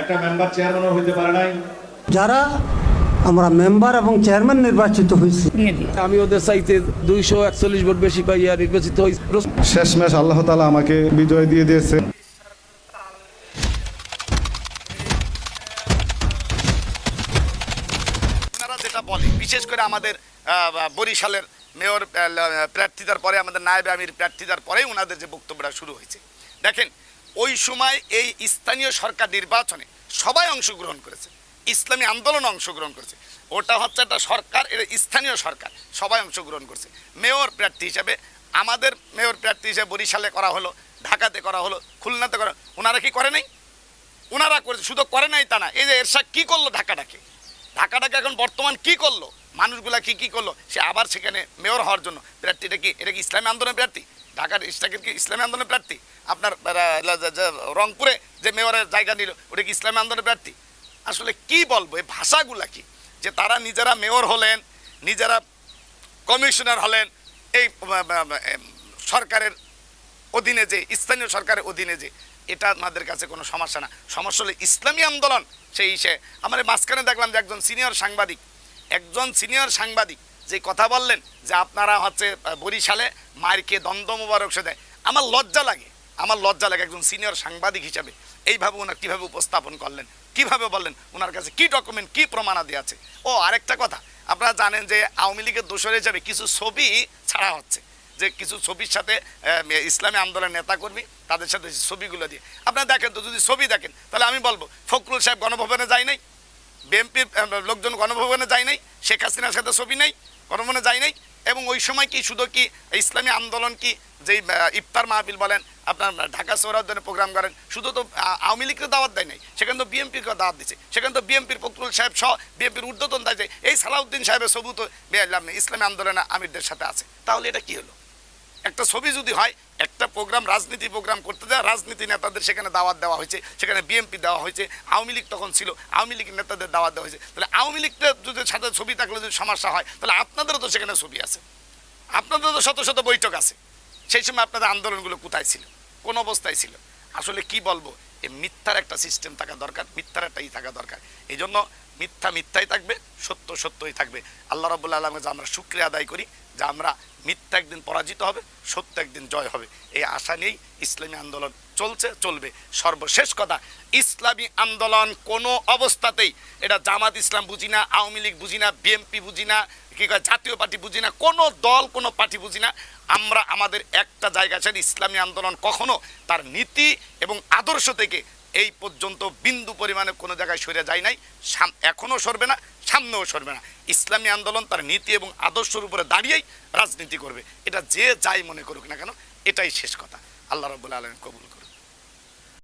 একটা মেম্বার চেয়ারম্যানও হইতে পারে নাই। যারা আমরা মেম্বার এবং চেয়ারম্যান নির্বাচিত হয়েছি। আমি ওদের চাইতে দুইশো একচল্লিশ ভোট বেশি পাইয়া নির্বাচিত হয়েছি শেষমেশ আল্লাহ তালা আমাকে বিজয় দিয়ে দিয়েছে। যেটা বলে বিশেষ করে আমাদের আহ, বরিশালের মেয়র আহ, প্রার্থিতার পরে আমাদের নায়েবে আমির প্রার্থিতার পরেই ওনাদের যে বক্তব্যটা শুরু হয়েছে। দেখেন ওই সময় এই স্থানীয় সরকার নির্বাচনে সবাই অংশগ্রহণ করেছে। ইসলামী আন্দোলন অংশগ্রহণ করেছে। ওটা হচ্ছে একটা সরকার, এটা স্থানীয় সরকার, সবাই অংশগ্রহণ করছে। মেয়র প্রার্থী হিসাবে, আমাদের মেয়র প্রার্থী হিসেবে বরিশালে করা হলো, ঢাকাতে করা হলো, খুলনাতে করা ওনারা কি করে নাই? ওনারা করেছে শুধু করে নাই তা না, এই যে এরশাদ কী করল ঢাকাটাকে? ঢাকাটাকে এখন বর্তমান কি করল? মানুষগুলা কি কি করল? সে আবার সেখানে মেয়র হওয়ার জন্য, প্রার্থীটা কি, এটা কি ইসলামী আন্দোলনের প্রার্থী? ঢাকার ইস্টাকের কি ইসলামী আন্দোলনের প্রার্থী? আপনার রংপুরে যে মেয়রের জায়গা নিল, ওটা কি ইসলামী আন্দোলনের প্রার্থী? আসলে কি বলব, এই ভাষাগুলা কি? যে তারা নিজেরা মেয়র হলেন, নিজেরা কমিশনার হলেন, এই সরকারের অধীনে যে, স্থানীয় সরকারের অধীনে যে, এটা আমাদের কাছে কোনো সমস্যা না। সমস্যা হলে ইসলামী আন্দোলন, সেই সে আমার মাঝখানে দেখলাম যে একজন সিনিয়র সাংবাদিক, একজন সিনিয়র সাংবাদিক যে কথা বললেন যে আপনারা হচ্ছে বরিশালে মায়েরকে দ্বন্দ্ব মোবারক সে দেয়। আমার লজ্জা লাগে। আমার লজ্জা লাগে একজন সিনিয়র সাংবাদিক হিসাবে। এইভাবে ওনার কীভাবে উপস্থাপন করলেন? কীভাবে বললেন ওনার কাছে কি ডকুমেন্ট কি প্রমাণাদি আছে? ও, আরেকটা কথা। আপনারা জানেন যে আওয়ামী লীগের দোষর হিসাবে কিছু ছবি ছাড়া হচ্ছে। যে কিছু ছবির সাথে ইসলামী আন্দোলনের নেতাকর্মী তাদের সাথে ছবিগুলো দিয়ে। আপনারা দেখেন তো, যদি ছবি দেখেন, তাহলে আমি বলব, ফখরুল সাহেব গণভবনে যায় নাই? বিএনপির লোকজন গণভবনে যায় নাই, শেখ হাসিনার সাথে ছবি নেই, গণভবনে যায় নাই, এবং ওই সময় কি শুধু কি ইসলামী আন্দোলন কি যেই ইফতার মাহফিল বলেন, আপনার ঢাকা সৌরাউদ্দিনে প্রোগ্রাম করেন, শুধু তো আওয়ামী লীগকে দাওয়াত দেয় নাই, সেখানে তো বিএনপিকে দাওয়াত দিচ্ছে সেখানে তো বিএনপির ফখরুল সাহেব সহ বিএনপির ঊর্ধ্বতন দায় যায় এই সালাউদ্দিন সাহেবের সবু তো বে- ইসলামী আন্দোলনে আমিরদের সাথে আছে, তাহলে এটা কি হলো? একটা ছবি যদি হয়, একটা প্রোগ্রাম রাজনীতি প্রোগ্রাম করতে দেওয়া রাজনীতি নেতাদের সেখানে দাওয়াত দেওয়া হয়েছে, সেখানে বিএনপি দেওয়া হয়েছে, আওয়ামী লীগ তখন ছিল, আওয়ামী লীগের নেতাদের দাওয়াত দেওয়া হয়েছে। তাহলে আওয়ামী লীগটা যদি সাথে ছবি থাকলে যদি সমস্যা হয়, তাহলে আপনাদেরও তো সেখানে ছবি আছে। আপনাদের তো শত শত বৈঠক আছে। সেই সময় আপনাদের আন্দোলনগুলো কোথায় ছিল? কোন অবস্থায় ছিল? আসলে কি বলব? এই মিথ্যার একটা সিস্টেম থাকা দরকার, মিথ্যার একটাই থাকা দরকার। এই জন্য মিথ্যা মিথ্যাই থাকবে, সত্য সত্যই থাকবে। আল্লাহ রবুল্লা আলমে আমরা শুক্রিয়া আদায় করি। যে আমরা মিথ্যা একদিন পরাজিত হবে, সত্য একদিন জয় হবে। এই আশা নিয়েই ইসলামী আন্দোলন চলছে, চলবে। সর্বশেষ কথা, ইসলামী আন্দোলন কোনো অবস্থাতেই, এটা জামাত ইসলাম বুঝি না, আওয়ামী লীগ বুঝি না, বিএনপি বুঝি না, কি কয়, জাতীয় পার্টি বুঝি না, কোনো দল, কোনো পার্টি বুঝি না। আমরা আমাদের একটা জায়গা আছে ইসলামী আন্দোলন কখনো তার নীতি এবং আদর্শ থেকে এই পর্যন্ত বিন্দু পরিমাণে কোনো জায়গায় সরে যায় নাই। এখনও সরবে না, সামনেও সরবে না। ইসলামী আন্দোলন তার নীতি এবং আদর্শের উপরে দাঁড়িয়েই রাজনীতি করবে। এটা যে যাই মনে করুক না কেন, এটাই শেষ কথা। আল্লাহ রবুল্লা আলম কবুল করুন।